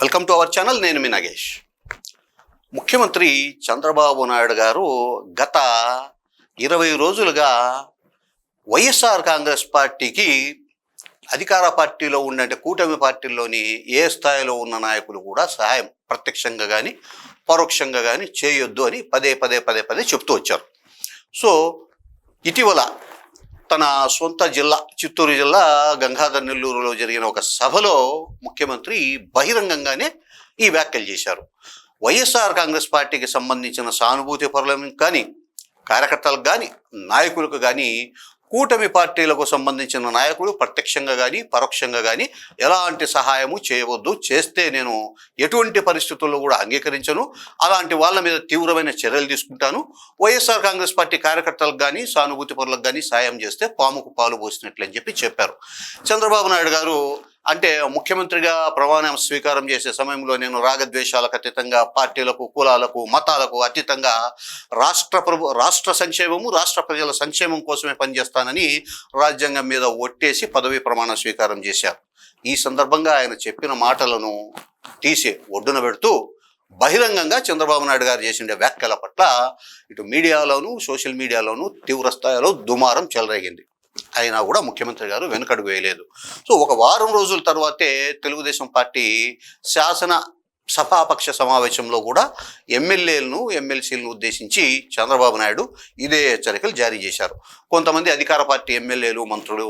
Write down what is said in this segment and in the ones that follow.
Welcome to our channel నేను మీ నాగేష్. ముఖ్యమంత్రి చంద్రబాబు నాయుడు గారు గత ఇరవై రోజులుగా వైఎస్ఆర్ కాంగ్రెస్ పార్టీకి అధికార పార్టీలో ఉండే కూటమి పార్టీల్లోని ఏ స్థాయిలో ఉన్న నాయకులు కూడా సహాయం ప్రత్యక్షంగా కానీ పరోక్షంగా కానీ చేయొద్దు అని పదే పదే పదే పదే చెప్తూ వచ్చారు. సో ఇటీవల తన సొంత జిల్లా చిత్తూరు జిల్లా గంగాధర్ నెల్లూరులో జరిగిన ఒక సభలో ముఖ్యమంత్రి బహిరంగంగానే ఈ వ్యాఖ్యలు చేశారు. వైఎస్ఆర్ కాంగ్రెస్ పార్టీకి సంబంధించిన సానుభూతి పరులకు కానీ కార్యకర్తలకు కానీ నాయకులకు కానీ కూటమి పార్టీలకు సంబంధించిన నాయకులు ప్రత్యక్షంగా కానీ పరోక్షంగా కానీ ఎలాంటి సహాయము చేయవద్దు. చేస్తే నేను ఎటువంటి పరిస్థితుల్లో కూడా అంగీకరించను. అలాంటి వాళ్ళ మీద తీవ్రమైన చర్యలు తీసుకుంటాను. వైఎస్ఆర్ కాంగ్రెస్ పార్టీ కార్యకర్తలకు కానీ సానుభూతి పరులకు కానీ సాయం చేస్తే పాముకు పాలు పోసినట్లు అని చెప్పి చెప్పారు. చంద్రబాబు నాయుడు గారు అంటే ముఖ్యమంత్రిగా ప్రమాణం స్వీకారం చేసే సమయంలో నేను రాగద్వేషాలకు అతీతంగా పార్టీలకు కులాలకు మతాలకు అతీతంగా రాష్ట్ర ప్రభు రాష్ట్ర సంక్షేమము రాష్ట్ర ప్రజల సంక్షేమం కోసమే పనిచేస్తానని రాజ్యాంగం మీద ఒట్టేసి పదవి ప్రమాణ స్వీకారం చేశారు. ఈ సందర్భంగా ఆయన చెప్పిన మాటలను తీసి ఒడ్డున పెడుతూ బహిరంగంగా చంద్రబాబు నాయుడు గారు చేసిన వ్యాఖ్యల పట్ల ఇటు మీడియాలోను సోషల్ మీడియాలోను తీవ్ర స్థాయిలో దుమారం చెలరేగింది. అయినా కూడా ముఖ్యమంత్రి గారు వెనుకడుగు వేయలేదు. సో ఒక వారం రోజుల తర్వాతే తెలుగుదేశం పార్టీ శాసన సభాపక్ష సమావేశంలో కూడా ఎమ్మెల్యేలను ఎమ్మెల్సీలను ఉద్దేశించి చంద్రబాబు నాయుడు ఇదే హెచ్చరికలు జారీ చేశారు. కొంతమంది అధికార పార్టీ ఎమ్మెల్యేలు మంత్రులు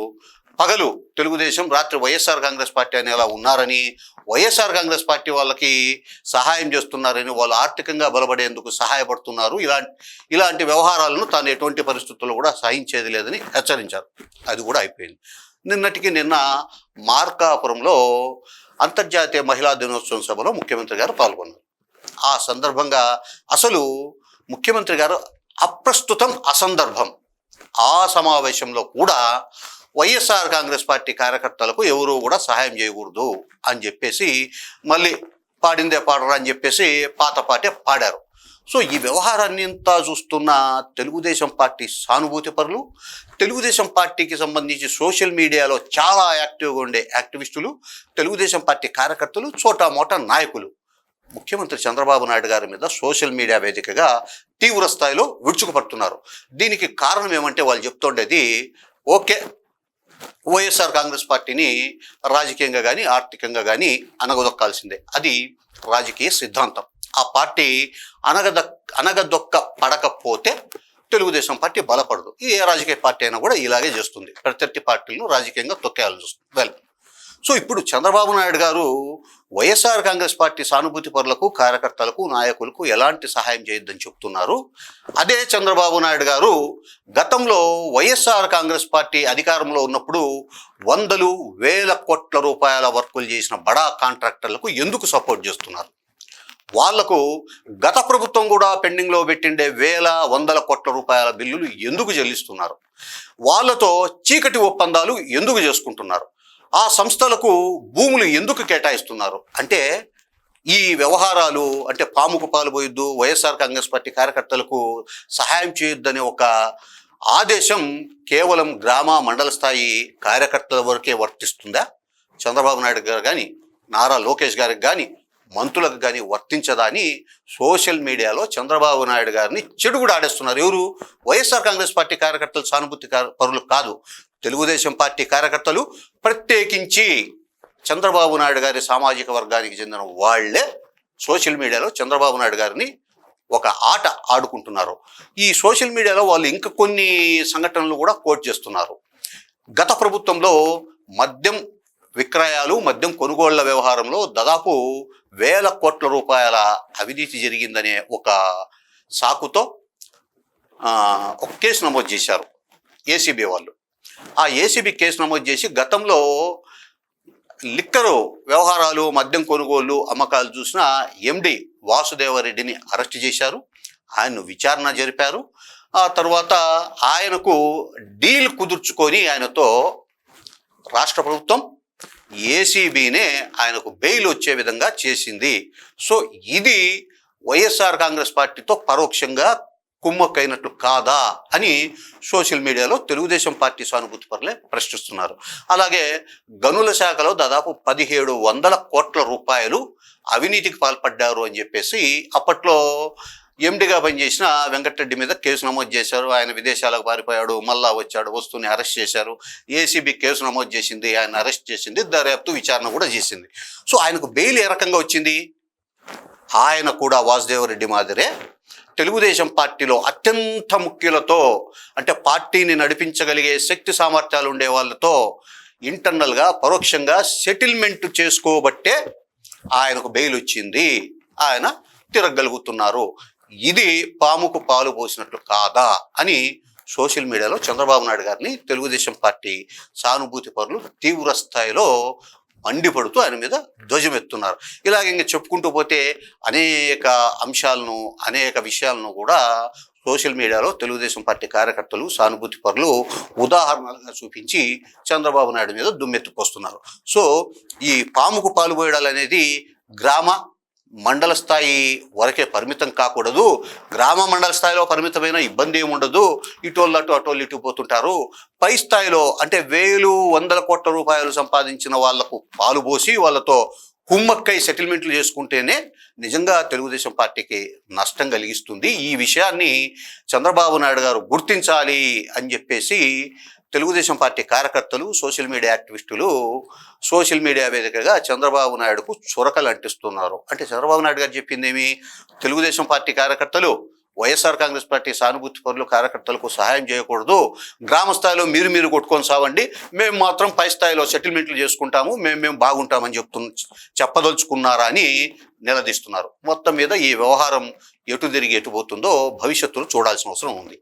పగలు తెలుగుదేశం రాత్రి వైఎస్ఆర్ కాంగ్రెస్ పార్టీ అనేలా ఉన్నారని వైఎస్ఆర్ కాంగ్రెస్ పార్టీ వాళ్ళకి సహాయం చేస్తున్నారని వాళ్ళు ఆర్థికంగా బలపడేందుకు సహాయపడుతున్నారు. ఇలాంటి ఇలాంటి వ్యవహారాలను తాను ఎటువంటి పరిస్థితుల్లో కూడా సహించేది లేదని హెచ్చరించారు. అది కూడా అయిపోయింది. నిన్నటికి నిన్న మార్కాపురంలో అంతర్జాతీయ మహిళా దినోత్సవం సభలో ముఖ్యమంత్రి గారు పాల్గొన్నారు. ఆ సందర్భంగా అసలు ముఖ్యమంత్రి గారు అప్రస్తుతం అసందర్భం. ఆ సమావేశంలో కూడా వైఎస్ఆర్ కాంగ్రెస్ పార్టీ కార్యకర్తలకు ఎవరు కూడా సహాయం చేయకూడదు అని చెప్పేసి మళ్ళీ పాడిందే పాడరా అని చెప్పేసి పాత పాటే పాడారు. సో ఈ వ్యవహారాన్ని అంతా చూస్తున్న తెలుగుదేశం పార్టీ సానుభూతి పరులు. తెలుగుదేశం పార్టీకి సంబంధించి సోషల్ మీడియాలో చాలా యాక్టివ్గా ఉండే యాక్టివిస్టులు తెలుగుదేశం పార్టీ కార్యకర్తలు చోటామోటా నాయకులు. ముఖ్యమంత్రి చంద్రబాబు నాయుడు గారి మీద సోషల్ మీడియా వేదికగా తీవ్ర స్థాయిలో విడుచుకుపడుతున్నారు దీనికి కారణం ఏమంటే వాళ్ళు చెప్తుండేది ఓకే వైఎస్ఆర్ కాంగ్రెస్ పార్టీని రాజకీయంగా కానీ ఆర్థికంగా కానీ అనగదొక్కాల్సిందే. అది రాజకీయ సిద్ధాంతం. ఆ పార్టీ అనగద అనగదొక్క పడకపోతే తెలుగుదేశం పార్టీ బలపడదు. ఏ రాజకీయ పార్టీ అయినా కూడా ఇలాగే చేస్తుంది. ప్రత్యర్థి పార్టీలను రాజకీయంగా తొక్కేయాల్సి వస్తుంది. వెల్. సో ఇప్పుడు చంద్రబాబు నాయుడు గారు వైఎస్ఆర్ కాంగ్రెస్ పార్టీ సానుభూతి పరులకు కార్యకర్తలకు నాయకులకు ఎలాంటి సహాయం చేయొద్దని చెప్తున్నారు. అదే చంద్రబాబు నాయుడు గారు గతంలో వైఎస్ఆర్ కాంగ్రెస్ పార్టీ అధికారంలో ఉన్నప్పుడు వందలు వేల కోట్ల రూపాయల వర్కులు చేసిన బడా కాంట్రాక్టర్లకు ఎందుకు సపోర్ట్ చేస్తున్నారు? వాళ్ళకు గత ప్రభుత్వం కూడా పెండింగ్లో పెట్టిండే వేల వందల కోట్ల రూపాయల బిల్లులు ఎందుకు చెల్లిస్తున్నారు? వాళ్ళతో చీకటి ఒప్పందాలు ఎందుకు చేసుకుంటున్నారు? ఆ సంస్థలకు భూములు ఎందుకు కేటాయిస్తున్నారు? అంటే ఈ వ్యవహారాలు అంటే పాముకు పాలుపోయొద్దు వైఎస్ఆర్ కాంగ్రెస్ పార్టీ కార్యకర్తలకు సహాయం చేయొద్దనే ఒక ఆదేశం కేవలం గ్రామ మండల స్థాయి కార్యకర్తల వరకే వర్తిస్తుందా? చంద్రబాబు నాయుడు గారు కానీ నారా లోకేష్ గారికి కానీ మంత్రులకు కానీ వర్తించదా అని సోషల్ మీడియాలో చంద్రబాబు నాయుడు గారిని చెడుగుడు ఆడేస్తున్నారు. ఎవరు? వైఎస్ఆర్ కాంగ్రెస్ పార్టీ కార్యకర్తలు సానుభూతి పరులు కాదు. తెలుగుదేశం పార్టీ కార్యకర్తలు ప్రత్యేకించి చంద్రబాబు నాయుడు గారి సామాజిక వర్గానికి చెందిన వాళ్ళే సోషల్ మీడియాలో చంద్రబాబు నాయుడు గారిని ఒక ఆట ఆడుకుంటున్నారు. ఈ సోషల్ మీడియాలో వాళ్ళు ఇంకా కొన్ని సంఘటనలు కూడా కోట్ చేస్తున్నారు. గత ప్రభుత్వంలో మద్యం విక్రయాలు మద్యం కొనుగోళ్ళ వ్యవహారంలో దాదాపు వేల కోట్ల రూపాయల అవినీతి జరిగిందనే ఒక సాకుతో ఒక కేసు నమోదు చేశారు. ఏసీబీ వాళ్ళు. ఆ ఏసీబీ కేసు నమోదు చేసి గతంలో లిక్కరు వ్యవహారాలు మద్యం కొనుగోలు అమ్మకాలు చూసిన ఎండి వాసుదేవరెడ్డిని అరెస్ట్ చేశారు. ఆయన్ను విచారణ జరిపారు. ఆ తర్వాత ఆయనకు డీల్ కుదుర్చుకొని ఆయనతో రాష్ట్ర ప్రభుత్వం ఏసీబీనే ఆయనకు బెయిల్ వచ్చే విధంగా చేసింది. సో ఇది వైఎస్ఆర్ కాంగ్రెస్ పార్టీతో పరోక్షంగా కుమ్మక్కైనట్లు కాదా అని సోషల్ మీడియాలో తెలుగుదేశం పార్టీ సానుభూతి పరులే ప్రశ్నిస్తున్నారు. అలాగే గనుల శాఖలో దాదాపు పదిహేడు వందల కోట్ల రూపాయలు అవినీతికి పాల్పడ్డారు అని చెప్పేసి అప్పట్లో ఎండిగా పనిచేసిన వెంకటరెడ్డి మీద కేసు నమోదు చేశారు. ఆయన విదేశాలకు పారిపోయాడు మళ్ళా వచ్చాడు వస్తువుని అరెస్ట్ చేశారు. ఏసీబీ కేసు నమోదు చేసింది ఆయన అరెస్ట్ చేసింది దర్యాప్తు విచారణ కూడా చేసింది. సో ఆయనకు బెయిల్ ఏ రకంగా వచ్చింది? ఆయన కూడా వాసుదేవరెడ్డి మాదిరే తెలుగుదేశం పార్టీలో అత్యంత ముఖ్యులతో అంటే పార్టీని నడిపించగలిగే శక్తి సామర్థ్యాలు ఉండే వాళ్ళతో ఇంటర్నల్గా పరోక్షంగా సెటిల్మెంట్ చేసుకోబట్టే ఆయనకు బెయిల్ వచ్చింది. ఆయన తిరగలుగుతున్నారు ఇది పాముకు పాలు పోసినట్లు కాదా అని సోషల్ మీడియాలో చంద్రబాబు నాయుడు గారిని తెలుగుదేశం పార్టీ సానుభూతి పరులు తీవ్ర స్థాయిలో మండిపడుతూ ఆయన మీద ధ్వజమెత్తున్నారు. ఇలాగ ఇంకా చెప్పుకుంటూ పోతే అనేక అంశాలను అనేక విషయాలను కూడా సోషల్ మీడియాలో తెలుగుదేశం పార్టీ కార్యకర్తలు సానుభూతి పరులు ఉదాహరణలుగా చూపించి చంద్రబాబు నాయుడు మీద దుమ్మెత్తుకొస్తున్నారు. సో ఈ పాముకు పాలు పోయడాలు అనేది గ్రామ మండల స్థాయి వరకే పరిమితం కాకూడదు. గ్రామ మండల స్థాయిలో పరిమితమైన ఇబ్బంది ఏమి ఉండదు. ఇటోళ్ళు అటు అటోళ్ళు ఇటు పోతుంటారు. పై స్థాయిలో అంటే వేలు వందల కోట్ల రూపాయలు సంపాదించిన వాళ్ళకు పాలు పోసి వాళ్ళతో కుమ్మక్కై సెటిల్మెంట్లు చేసుకుంటేనే నిజంగా తెలుగుదేశం పార్టీకి నష్టం కలిగిస్తుంది. ఈ విషయాన్ని చంద్రబాబు నాయుడు గారు గుర్తించాలి అని చెప్పేసి తెలుగుదేశం పార్టీ కార్యకర్తలు సోషల్ మీడియా యాక్టివిస్టులు సోషల్ మీడియా వేదికగా చంద్రబాబు నాయుడుకు చురకలు అంటిస్తున్నారు. అంటే చంద్రబాబు నాయుడు గారు చెప్పింది ఏమి తెలుగుదేశం పార్టీ కార్యకర్తలు వైఎస్ఆర్ కాంగ్రెస్ పార్టీ సానుభూతి పరులు కార్యకర్తలకు సహాయం చేయకూడదు. గ్రామ స్థాయిలో మీరు మీరు కొట్టుకొని సావండి. మేము మాత్రం పై స్థాయిలో సెటిల్మెంట్లు చేసుకుంటాము. మేము మేము బాగుంటామని చెప్తు చెప్పదలుచుకున్నారా అని నిలదీస్తున్నారు. మొత్తం మీద ఈ వ్యవహారం ఎటు తిరిగి ఎటు పోతుందో భవిష్యత్తులో చూడాల్సిన అవసరం ఉంది.